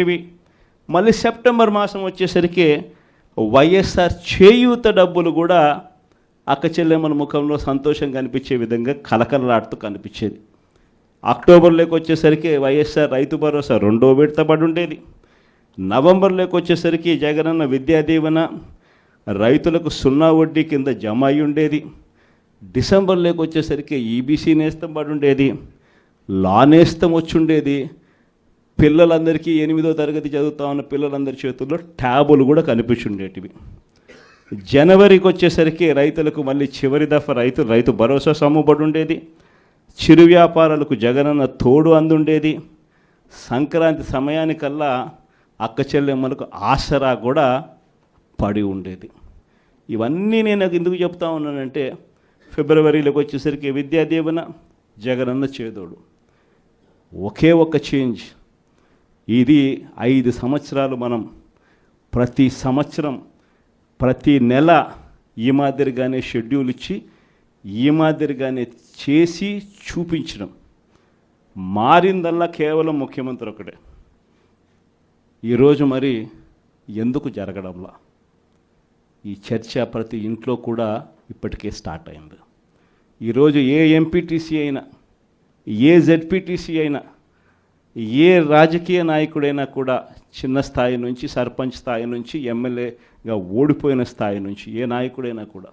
ఇవి. మళ్ళీ సెప్టెంబర్ మాసం వచ్చేసరికి వైఎస్ఆర్ చేయూత డబ్బులు కూడా అక్క చెల్లెమ్మల ముఖంలో సంతోషం కనిపించే విధంగా కలకలలాడుతూ కనిపించేది. అక్టోబర్లోకి వచ్చేసరికి వైఎస్ఆర్ రైతు భరోసా రెండో విడత పడి ఉండేది. నవంబర్లోకి వచ్చేసరికి జగనన్న విద్యా దీవెన రైతులకు సున్నా వడ్డీ కింద జమ అయి ఉండేది. డిసెంబర్లోకి వచ్చేసరికి ఈబీసీ నేస్తం పడి ఉండేది. లా నేస్తం వచ్చి ఉండేది. పిల్లలందరికీ ఎనిమిదో తరగతి చదువుతా ఉన్న పిల్లలందరి చేతుల్లో ట్యాబులు కూడా కనిపించుండేటివి జనవరికి వచ్చేసరికి రైతులకు మళ్ళీ చివరి దఫా రైతు రైతు భరోసా సమ్ముబడి ఉండేది చిరు వ్యాపారాలకు జగనన్న తోడు అందుండేది. సంక్రాంతి సమయానికల్లా అక్క చెల్లెమ్మలకు ఆసరా కూడా పడి ఉండేది. ఇవన్నీ నేను ఎందుకు చెప్తా ఉన్నానంటే ఫిబ్రవరిలోకి వచ్చేసరికి విద్యా దీవెన జగనన్న చేదోడు. ఒకే ఒక చేంజ్. ఇది ఐదు సంవత్సరాలు మనం ప్రతి సంవత్సరం ప్రతి నెల ఈ మాదిరిగానే షెడ్యూల్ ఇచ్చి ఈ మాదిరిగానే చేసి చూపించడం. మారిందల్లా కేవలం ముఖ్యమంత్రి ఒకటే ఈరోజు మరి ఎందుకు జరగడంలా? ఈ చర్చ ప్రతి ఇంట్లో కూడా ఇప్పటికే స్టార్ట్ అయింది. ఈరోజు ఏ ఎంపీటీసీ అయినా ఏ జెడ్పీటీసీ అయినా ఏ రాజకీయ నాయకుడైనా కూడా చిన్న స్థాయి నుంచి సర్పంచ్ స్థాయి నుంచి ఎమ్మెల్యేగా ఓడిపోయిన స్థాయి నుంచి ఏ నాయకుడైనా కూడా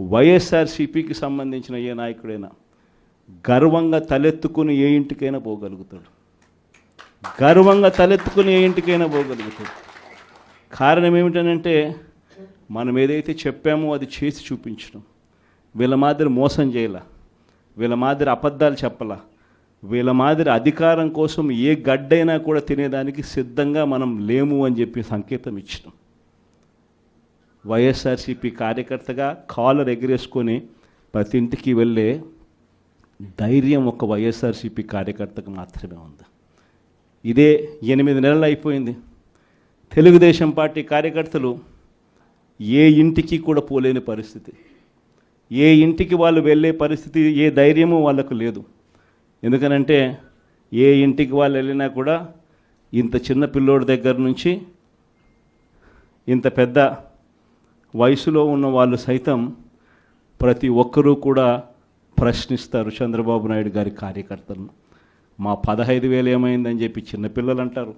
వైఎస్ఆర్సీపీకి సంబంధించిన ఏ నాయకుడైనా గర్వంగా తలెత్తుకుని ఏ ఇంటికైనా పోగలుగుతాడు. గర్వంగా తలెత్తుకుని ఏ ఇంటికైనా పోగలుగుతాడు. కారణం ఏమిటనంటే మనం ఏదైతే చెప్పామో అది చేసి చూపించడం. వీళ్ళ మాదిరి మోసం చేయాల. వీళ్ళ మాదిరి అబద్ధాలు చెప్పలా. వీళ్ళ మాదిరి అధికారం కోసం ఏ గడ్డైనా కూడా తినేదానికి సిద్ధంగా మనం లేము అని చెప్పి సంకేతం ఇచ్చినాం. వైఎస్ఆర్సీపీ కార్యకర్తగా కాలర్ ఎగిరేసుకొని ప్రతి ఇంటికి వెళ్ళే ధైర్యం ఒక వైఎస్ఆర్సీపీ కార్యకర్తకు మాత్రమే ఉంది. ఇదే ఎనిమిది నెలలు అయిపోయింది. తెలుగుదేశం పార్టీ కార్యకర్తలు ఏ ఇంటికి కూడా పోలేని పరిస్థితి. ఏ ఇంటికి వాళ్ళు వెళ్ళే పరిస్థితి ఏ ధైర్యము వాళ్ళకు లేదు. ఎందుకనంటే ఏ ఇంటికి వాళ్ళు వెళ్ళినా కూడా ఇంత చిన్న పిల్లోడి దగ్గర నుంచి ఇంత పెద్ద వయసులో ఉన్న వాళ్ళు సైతం ప్రతి ఒక్కరూ కూడా ప్రశ్నిస్తారు చంద్రబాబు నాయుడు గారి కార్యకర్తలను. మా పదహైదు వేలు ఏమైందని చెప్పి చిన్నపిల్లలు అంటారు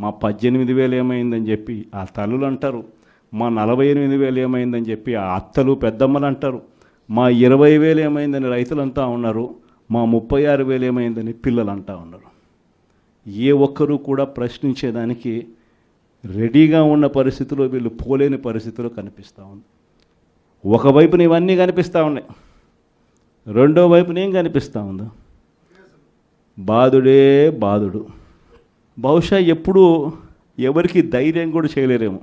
మా పద్దెనిమిది వేలు ఏమైందని చెప్పి ఆ తల్లులు అంటారు. మా నలభై ఎనిమిది వేలు ఏమైందని చెప్పి ఆ అత్తలు పెద్దమ్మలు అంటారు. మా ఇరవై వేలు ఏమైందని రైతులంతా ఉన్నారు. మా ముప్పై ఆరు వేలు ఏమైందని పిల్లలు అంటా ఉన్నారు. ఏ ఒక్కరూ కూడా ప్రశ్నించేదానికి రెడీగా ఉన్న పరిస్థితిలో వీళ్ళు పోలేని పరిస్థితిలో కనిపిస్తూ ఉంది. ఒకవైపున ఇవన్నీ కనిపిస్తూ ఉన్నాయి. రెండో వైపున ఏం కనిపిస్తూ ఉందో? బాధుడే బాధుడు. బహుశా ఎప్పుడూ ఎవరికి ధైర్యం కూడా చేయలేరేమో.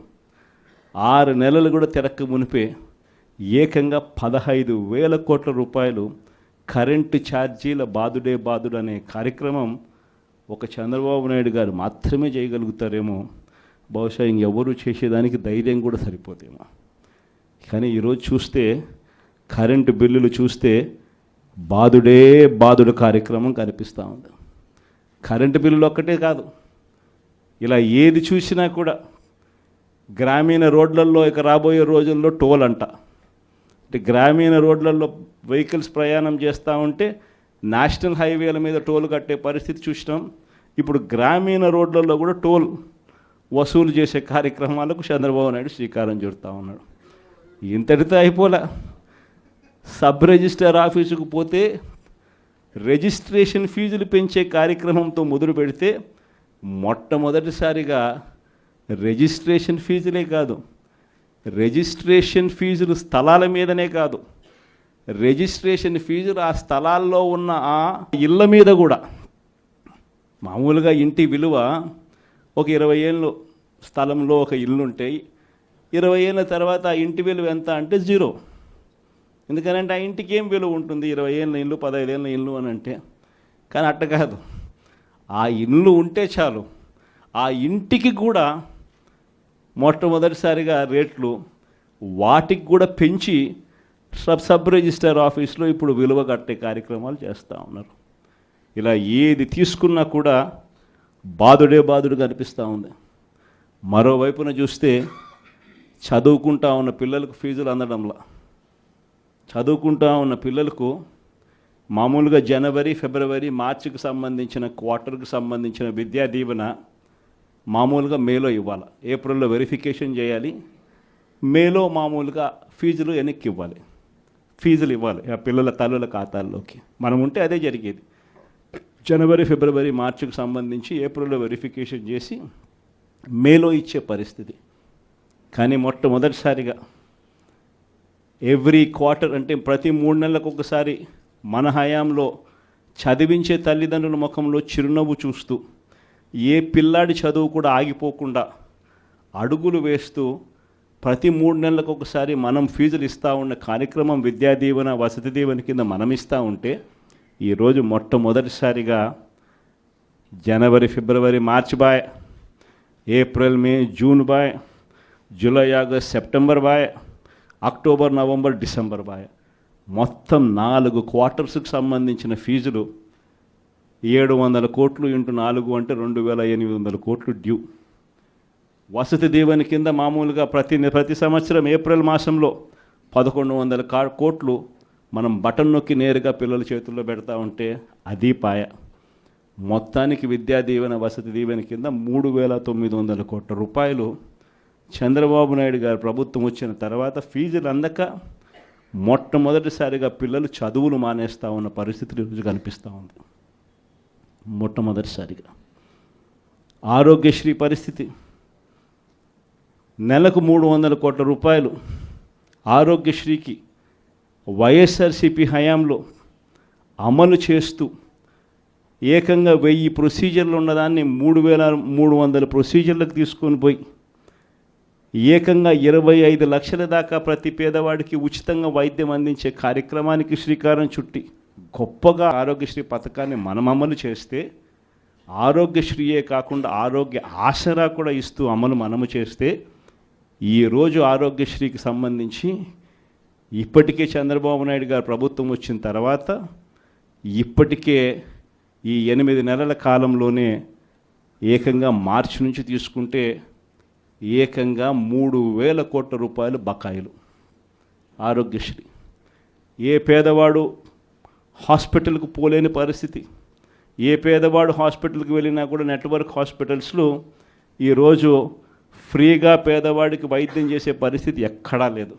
ఆరు నెలలు కూడా తిరక్క మునిపే ఏకంగా పదహైదు వేల కోట్ల రూపాయలు కరెంటు ఛార్జీల బాధుడే బాధుడు అనే కార్యక్రమం ఒక చంద్రబాబు నాయుడు గారు మాత్రమే చేయగలుగుతారేమో. బహుశా ఇంకెవరు చేసేదానికి ధైర్యం కూడా సరిపోతేమో కానీ ఈరోజు చూస్తే కరెంటు బిల్లులు చూస్తే బాధుడే బాధుడు కార్యక్రమం కనిపిస్తూ ఉంది. కరెంటు బిల్లులు ఒక్కటే కాదు. ఇలా ఏది చూసినా కూడా గ్రామీణ రోడ్లలో ఇక రాబోయే రోజుల్లో టోల్ అంట. అంటే గ్రామీణ రోడ్లలో వెహికల్స్ ప్రయాణం చేస్తూ ఉంటే నేషనల్ హైవేల మీద టోల్ కట్టే పరిస్థితి చూసినాం. ఇప్పుడు గ్రామీణ రోడ్లలో కూడా టోల్ వసూలు చేసే కార్యక్రమాలకు చంద్రబాబు నాయుడు శ్రీకారం చుడుతూ ఉన్నాడు. ఇంతటితో అయిపోలే. సబ్ రిజిస్టర్ ఆఫీసుకు పోతే రిజిస్ట్రేషన్ ఫీజులు పెంచే కార్యక్రమంతో మొదలు పెడితే మొట్టమొదటిసారిగా రిజిస్ట్రేషన్ ఫీజులే కాదు రిజిస్ట్రేషన్ ఫీజులు స్థలాల మీదనే కాదు. రిజిస్ట్రేషన్ ఫీజులు ఆ స్థలాల్లో ఉన్న ఆ ఇళ్ళ మీద కూడా. మామూలుగా ఇంటి విలువ ఒక ఇరవై ఏళ్ళు స్థలంలో ఒక ఇల్లు ఉంటాయి ఇరవై ఏళ్ళ తర్వాత ఆ ఇంటి విలువ ఎంత అంటే జీరో. ఎందుకనంటే ఆ ఇంటికి ఏం విలువ ఉంటుంది? ఇరవై ఏళ్ళ ఇల్లు పదహైదు ఏళ్ళ ఇల్లు అని అంటే. కానీ అట్ట కాదు. ఆ ఇల్లు ఉంటే చాలు. ఆ ఇంటికి కూడా మొట్టమొదటిసారిగా రేట్లు వాటికి కూడా పెంచి సబ్ సబ్ రిజిస్టర్ ఆఫీస్లో ఇప్పుడు విలువ కట్టే కార్యక్రమాలు చేస్తూ ఉన్నారు. ఇలా ఏది తీసుకున్నా కూడా బాధుడే బాధుడుగా అనిపిస్తూ ఉంది. మరోవైపున చూస్తే చదువుకుంటా ఉన్న పిల్లలకు ఫీజులు అందడంలా. చదువుకుంటా ఉన్న పిల్లలకు మామూలుగా జనవరి ఫిబ్రవరి మార్చికి సంబంధించిన క్వార్టర్కి సంబంధించిన విద్యా దీవెన మామూలుగా మేలో ఇవ్వాలి. ఏప్రిల్లో వెరిఫికేషన్ చేయాలి. మేలో మామూలుగా ఫీజులు వెనక్కి ఇవ్వాలి. ఫీజులు ఇవ్వాలి ఆ పిల్లల తల్లుల ఖాతాల్లోకి. మనం ఉంటే అదే జరిగేది. జనవరి ఫిబ్రవరి మార్చికి సంబంధించి ఏప్రిల్లో వెరిఫికేషన్ చేసి మేలో ఇచ్చే పరిస్థితి. కానీ మొట్టమొదటిసారిగా ఎవ్రీ క్వార్టర్ అంటే ప్రతి మూడు నెలలకు ఒకసారి మన హయాంలో చదివించే తల్లిదండ్రుల ముఖంలో చిరునవ్వు చూస్తూ ఏ పిల్లాడి చదువు కూడా ఆగిపోకుండా అడుగులు వేస్తూ ప్రతి మూడు నెలలకు ఒకసారి మనం ఫీజులు ఇస్తూ ఉన్న కార్యక్రమం విద్యా దీవెన వసతి దీవెన కింద మనం ఇస్తూ ఉంటే ఈరోజు మొట్టమొదటిసారిగా జనవరి ఫిబ్రవరి మార్చి బాయ్ ఏప్రిల్ మే జూన్ బాయ్ జూలై ఆగస్ట్ సెప్టెంబర్ బాయ్ అక్టోబర్ నవంబర్ డిసెంబర్ బాయ్. మొత్తం నాలుగు క్వార్టర్స్కి సంబంధించిన ఫీజులు ఏడు వందల కోట్లు ఇంటూ నాలుగు అంటే రెండు వేల ఎనిమిది వందల కోట్లు డ్యూ. వసతి దీవెన కింద మామూలుగా ప్రతి ప్రతి సంవత్సరం ఏప్రిల్ మాసంలో పదకొండు వందల కా కోట్లు మనం బటన్ నొక్కి నేరుగా పిల్లల చేతుల్లో పెడతా ఉంటే అది పాయ. మొత్తానికి విద్యా దీవెన వసతి దీవెన కింద మూడు వేల తొమ్మిది వందల కోట్ల రూపాయలు. చంద్రబాబు నాయుడు గారి ప్రభుత్వం వచ్చిన తర్వాత ఫీజులు అందక మొట్టమొదటిసారిగా పిల్లలు చదువులు మానేస్తూ ఉన్న పరిస్థితి ఈరోజు కనిపిస్తూ ఉంది. మొట్టమొదటిసారిగా. ఆరోగ్యశ్రీ పరిస్థితి. నెలకు మూడు వందల కోట్ల రూపాయలు ఆరోగ్యశ్రీకి వైఎస్ఆర్సిపి హయాంలో అమలు చేస్తూ ఏకంగా వెయ్యి ప్రొసీజర్లు ఉన్నదాన్ని మూడు వేల మూడు వందల ప్రొసీజర్లకు తీసుకొని పోయి ఏకంగా ఇరవై ఐదు లక్షల దాకా ప్రతి పేదవాడికి ఉచితంగా వైద్యం అందించే కార్యక్రమానికి శ్రీకారం చుట్టి గొప్పగా ఆరోగ్యశ్రీ పథకాన్ని మనం అమలు చేస్తే ఆరోగ్యశ్రీయే కాకుండా ఆరోగ్య ఆసరా కూడా ఇస్తూ అమలు మనము చేస్తే ఈరోజు ఆరోగ్యశ్రీకి సంబంధించి ఇప్పటికే చంద్రబాబు నాయుడు గారు ప్రభుత్వం వచ్చిన తర్వాత ఇప్పటికే ఈ ఎనిమిది నెలల కాలంలోనే ఏకంగా మార్చి నుంచి తీసుకుంటే ఏకంగా మూడు వేల కోట్ల రూపాయలు బకాయిలు ఆరోగ్యశ్రీ. ఏ పేదవాడు హాస్పిటల్కు పోలేని పరిస్థితి. ఏ పేదవాడు హాస్పిటల్కి వెళ్ళినా కూడా నెట్వర్క్ హాస్పిటల్స్లో ఈరోజు ఫ్రీగా పేదవాడికి వైద్యం చేసే పరిస్థితి ఎక్కడా లేదు.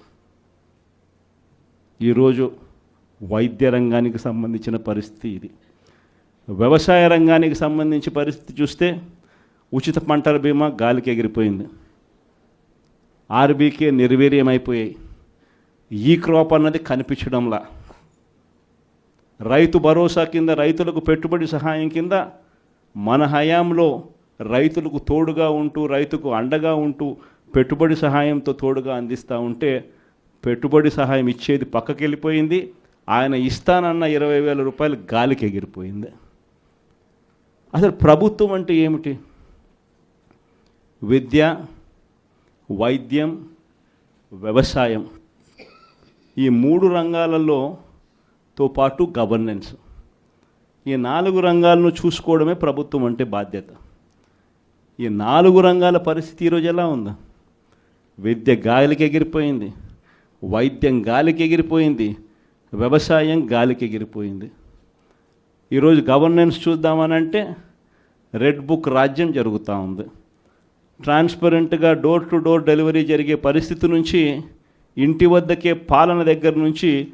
ఈరోజు వైద్య రంగానికి సంబంధించిన పరిస్థితి ఇది. వ్యవసాయ రంగానికి సంబంధించి పరిస్థితి చూస్తే ఉచిత పంటల బీమా గాలికి ఎగిరిపోయింది. ఆర్బీకే నిర్వీర్యమైపోయాయి. ఈ క్రాప్ అన్నది కనిపించడంలా. రైతు భరోసా కింద రైతులకు పెట్టుబడి సహాయం కింద మన హయాంలో రైతులకు తోడుగా ఉంటూ రైతుకు అండగా ఉంటూ పెట్టుబడి సహాయంతో తోడుగా అందిస్తూ ఉంటే పెట్టుబడి సహాయం ఇచ్చేది పక్కకి వెళ్ళిపోయింది ఆయన ఇస్తానన్న ఇరవై వేల రూపాయలు గాలికి ఎగిరిపోయింది. అసలు ప్రభుత్వం అంటే ఏమిటి? విద్య వైద్యం వ్యవసాయం ఈ మూడు రంగాలలో తో పాటు గవర్నెన్స్ ఈ నాలుగు రంగాలను చూసుకోవడమే ప్రభుత్వం అంటే బాధ్యత. ఈ నాలుగు రంగాల పరిస్థితి ఈరోజు ఎలా ఉందా? విద్య గాలికి ఎగిరిపోయింది. వైద్యం గాలికి ఎగిరిపోయింది. వ్యవసాయం గాలికి ఎగిరిపోయింది. ఈరోజు గవర్నెన్స్ చూద్దామనంటే రెడ్ బుక్ రాజ్యం జరుగుతూ ఉంది. ట్రాన్స్పరెంట్గా డోర్ టు డోర్ డెలివరీ జరిగే పరిస్థితి నుంచి ఇంటి వద్దకే పాలన దగ్గర నుంచి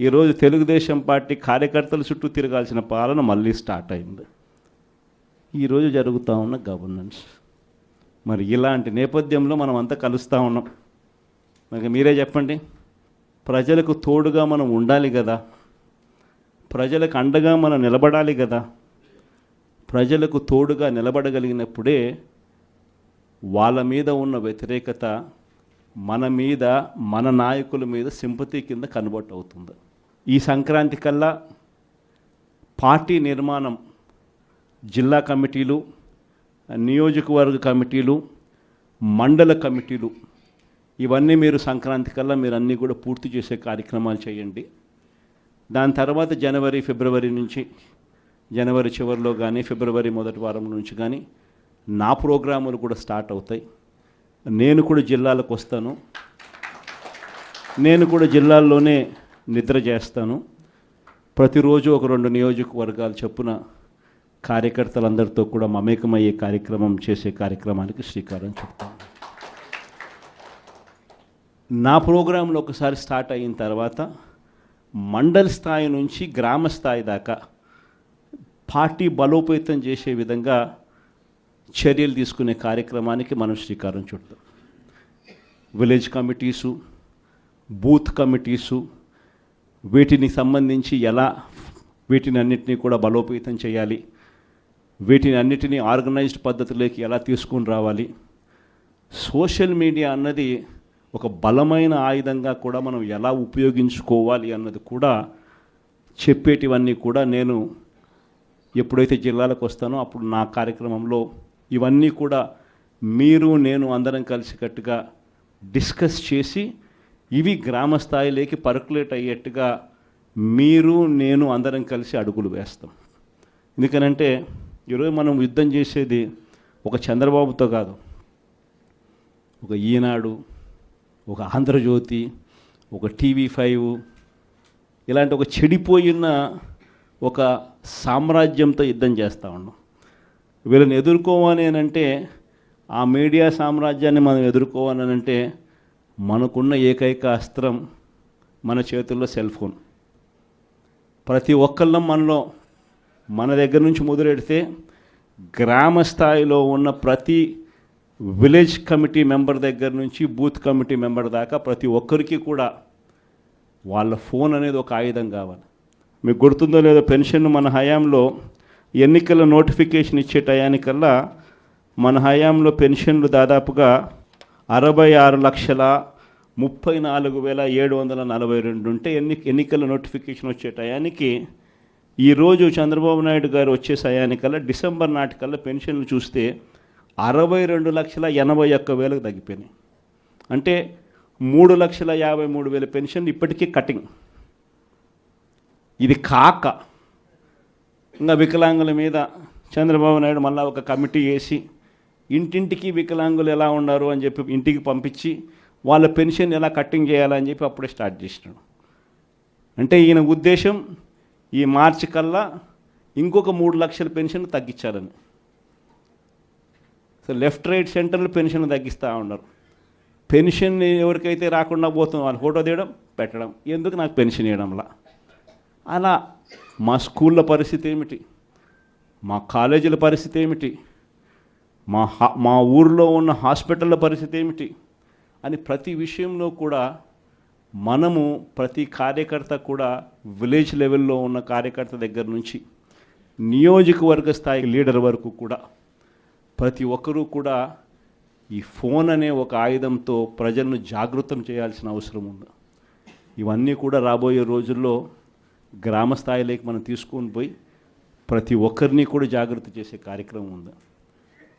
ఈరోజు తెలుగుదేశం పార్టీ కార్యకర్తల చుట్టూ తిరగాల్సిన పాలన మళ్ళీ స్టార్ట్ అయింది. ఈరోజు జరుగుతూ ఉన్న గవర్నెన్స్. మరి ఇలాంటి నేపథ్యంలో మనం అంతా కలుస్తూ ఉన్నాం. మరి మీరే చెప్పండి ప్రజలకు తోడుగా మనం ఉండాలి కదా? ప్రజలకు అండగా మనం నిలబడాలి కదా? ప్రజలకు తోడుగా నిలబడగలిగినప్పుడే వాళ్ళ మీద ఉన్న వ్యతిరేకత మన మీద మన నాయకుల మీద సింపతి కింద కన్వర్ట్ అవుతుంది. ఈ సంక్రాంతి కల్లా పార్టీ నిర్మాణం జిల్లా కమిటీలు నియోజకవర్గ కమిటీలు మండల కమిటీలు ఇవన్నీ మీరు సంక్రాంతి కల్లా మీరు అన్నీ కూడా పూర్తి చేసే కార్యక్రమాలు చేయండి. దాని తర్వాత జనవరి ఫిబ్రవరి నుంచి జనవరి చివరిలో కానీ ఫిబ్రవరి మొదటి వారం నుంచి కానీ నా ప్రోగ్రాములు కూడా స్టార్ట్ అవుతాయి. నేను కూడా జిల్లాలకు వస్తాను. నేను కూడా జిల్లాల్లోనే నిద్ర చేస్తాను. ప్రతిరోజు ఒక రెండు నియోజకవర్గాలు చొప్పున కార్యకర్తలందరితో కూడా మమేకమయ్యే కార్యక్రమం చేసే కార్యక్రమానికి శ్రీకారం చుడతాను. నా ప్రోగ్రాంలో ఒకసారి స్టార్ట్ అయిన తర్వాత మండల స్థాయి నుంచి గ్రామ స్థాయి దాకా పార్టీ బలోపేతం చేసే విధంగా చర్యలు తీసుకునే కార్యక్రమానికి మనం శ్రీకారం చుడతాం. విలేజ్ కమిటీసు బూత్ కమిటీసు వీటిని సంబంధించి ఎలా వీటిని అన్నిటినీ కూడా బలోపేతం చేయాలి. వీటిని అన్నిటినీ ఆర్గనైజ్డ్ పద్ధతిలోకి ఎలా తీసుకుని రావాలి. సోషల్ మీడియా అన్నది ఒక బలమైన ఆయుధంగా కూడా మనం ఎలా ఉపయోగించుకోవాలి అన్నది కూడా చెప్పేటివన్నీ కూడా నేను ఎప్పుడైతే జిల్లాలకు వస్తానో అప్పుడు నా కార్యక్రమంలో ఇవన్నీ కూడా మీరు నేను అందరం కలిసికట్టుగా డిస్కస్ చేసి ఇవి గ్రామ స్థాయిలోకి పర్కులేట్ అయ్యేట్టుగా మీరు నేను అందరం కలిసి అడుగులు వేస్తాం. ఎందుకనంటే ఈరోజు మనం యుద్ధం చేసేది ఒక చంద్రబాబుతో కాదు. ఒక ఈనాడు ఒక ఆంధ్రజ్యోతి ఒక టీవీ ఫైవ్ ఇలాంటి ఒక చెడిపోయిన ఒక సామ్రాజ్యంతో యుద్ధం చేస్తూ ఉన్నాం. వీళ్ళని ఎదుర్కోవాలి అంటే ఆ మీడియా సామ్రాజ్యాన్ని మనం ఎదుర్కోవాలని అంటే మనకున్న ఏకైక అస్త్రం మన చేతుల్లో సెల్ ఫోన్. ప్రతి ఒక్కళ్ళం మనలో మన దగ్గర నుంచి మొదలెడితే గ్రామ స్థాయిలో ఉన్న ప్రతి విలేజ్ కమిటీ మెంబర్ దగ్గర నుంచి బూత్ కమిటీ మెంబర్ దాకా ప్రతి ఒక్కరికి కూడా వాళ్ళ ఫోన్ అనేది ఒక ఆయుధం కావాలి. మీకు గుర్తుందో లేదో పెన్షన్ మన హయాంలో ఎన్నికల నోటిఫికేషన్ ఇచ్చే టయానికల్లా మన హయాంలో పెన్షన్లు దాదాపుగా అరవై ఆరు లక్షల ముప్పై నాలుగు వేల ఏడు వందల నలభై రెండు ఉంటే ఎన్ని ఎన్నికల నోటిఫికేషన్ వచ్చే టయానికి ఈరోజు చంద్రబాబు నాయుడు గారు వచ్చే సయానికల్లా డిసెంబర్ నాటికల్లా పెన్షన్లు చూస్తే అరవై రెండు లక్షల ఎనభై ఒక్క వేలకు తగ్గిపోయినాయి. అంటే మూడు లక్షల యాభై మూడు వేల పెన్షన్ ఇప్పటికీ కటింగ్. ఇది కాక ఇంకా వికలాంగుల మీద చంద్రబాబు నాయుడు మళ్ళీ ఒక కమిటీ వేసి ఇంటింటికి వికలాంగులు ఎలా ఉన్నారు అని చెప్పి ఇంటికి పంపించి వాళ్ళ పెన్షన్ ఎలా కట్టింగ్ చేయాలని చెప్పి అప్పుడే స్టార్ట్ చేసినాడు. అంటే ఈయన ఉద్దేశం ఈ మార్చి కల్లా ఇంకొక మూడు లక్షల పెన్షన్ తగ్గించాలని. సో లెఫ్ట్ రైట్ సెంటర్లు పెన్షన్ తగ్గిస్తూ ఉన్నారు. పెన్షన్ ఎవరికైతే రాకుండా పోతుందో వాళ్ళు ఫోటో తీయడం పెట్టడం ఎందుకు నాకు పెన్షన్ ఇవ్వడంలా? అలా మా స్కూళ్ళ పరిస్థితి ఏమిటి? మా కాలేజీల పరిస్థితి ఏమిటి? మా హా మా ఊరిలో ఉన్న హాస్పిటళ్ళ పరిస్థితి ఏమిటి? అని ప్రతి విషయంలో కూడా మనము ప్రతి కార్యకర్త కూడా విలేజ్ లెవెల్లో ఉన్న కార్యకర్త దగ్గర నుంచి నియోజకవర్గ స్థాయి లీడర్ వరకు కూడా ప్రతి ఒక్కరూ కూడా ఈ ఫోన్ అనే ఒక ఆయుధంతో ప్రజలను జాగృతం చేయాల్సిన అవసరం ఉంది. ఇవన్నీ కూడా రాబోయే రోజుల్లో గ్రామ స్థాయిలోకి మనం తీసుకొని పోయి ప్రతి ఒక్కరిని కూడా జాగ్రత్త చేసే కార్యక్రమం ఉంది.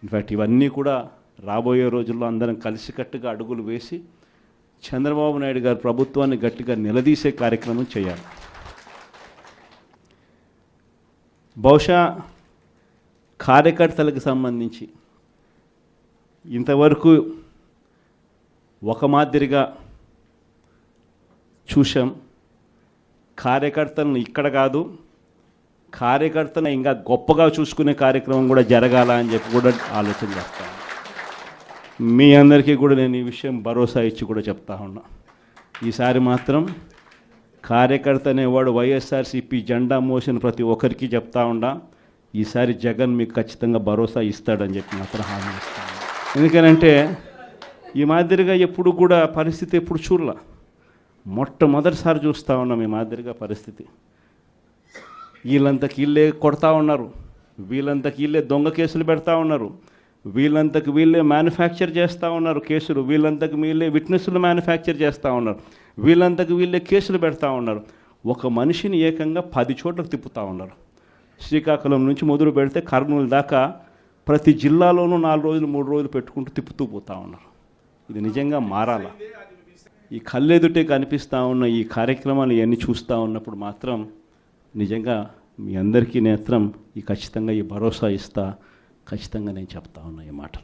ఇన్ఫ్యాక్ట్ ఇవన్నీ కూడా రాబోయే రోజుల్లో అందరం కలిసికట్టుగా అడుగులు వేసి చంద్రబాబు నాయుడు గారి ప్రభుత్వాన్ని గట్టిగా నిలదీసే కార్యక్రమం చేయాలి. బహుశా కార్యకర్తలకు సంబంధించి ఇంతవరకు ఒక మాదిరిగా చూసాం కార్యకర్తలను ఇక్కడ కాదు కార్యకర్తను ఇంకా గొప్పగా చూసుకునే కార్యక్రమం కూడా జరగాల అని చెప్పి కూడా ఆలోచన చేస్తాను మీ అందరికీ కూడా నేను ఈ విషయం భరోసా ఇచ్చి కూడా చెప్తా ఉన్నా. ఈసారి మాత్రం కార్యకర్త అనేవాడు వైఎస్ఆర్సీపీ జెండా మోసిన ప్రతి ఒక్కరికి చెప్తా ఉండా ఈసారి జగన్ మీకు ఖచ్చితంగా భరోసా ఇస్తాడని చెప్పి మాత్రం హామీ ఇస్తాను ఎందుకనంటే ఈ మాదిరిగా ఎప్పుడు కూడా పరిస్థితి ఎప్పుడు చూడలా. మొట్టమొదటిసారి చూస్తూ ఉన్నాం ఈ మాదిరిగా పరిస్థితి. వీళ్ళంతకి వీళ్ళే కొడతా ఉన్నారు. వీళ్ళంతకి వీళ్ళే దొంగ కేసులు పెడతా ఉన్నారు. వీళ్ళంతకు వీళ్ళే మ్యానుఫ్యాక్చర్ చేస్తూ ఉన్నారు కేసులు. వీళ్ళంతకు వీళ్ళే విట్నెస్లు మ్యానుఫ్యాక్చర్ చేస్తూ ఉన్నారు. వీళ్ళంతకు వీళ్ళే కేసులు పెడతా ఉన్నారు. ఒక మనిషిని ఏకంగా పది చోట్లకు తిప్పుతూ ఉన్నారు. శ్రీకాకుళం నుంచి మొదలు పెడితే కర్నూలు దాకా ప్రతి జిల్లాలోనూ నాలుగు రోజులు మూడు రోజులు పెట్టుకుంటూ తిప్పుతూ పోతూ ఉన్నారు. ఇది నిజంగా మారాలా? ఈ కళ్ళెదుటే కనిపిస్తూ ఉన్న ఈ కార్యక్రమాలు ఇవన్నీ చూస్తూ ఉన్నప్పుడు మాత్రం నిజంగా మీ అందరికీ నేత్రం ఈ ఖచ్చితంగా ఈ భరోసా ఇస్తా ఖచ్చితంగా నేను చెప్తా ఉన్నా ఈ మాటలు.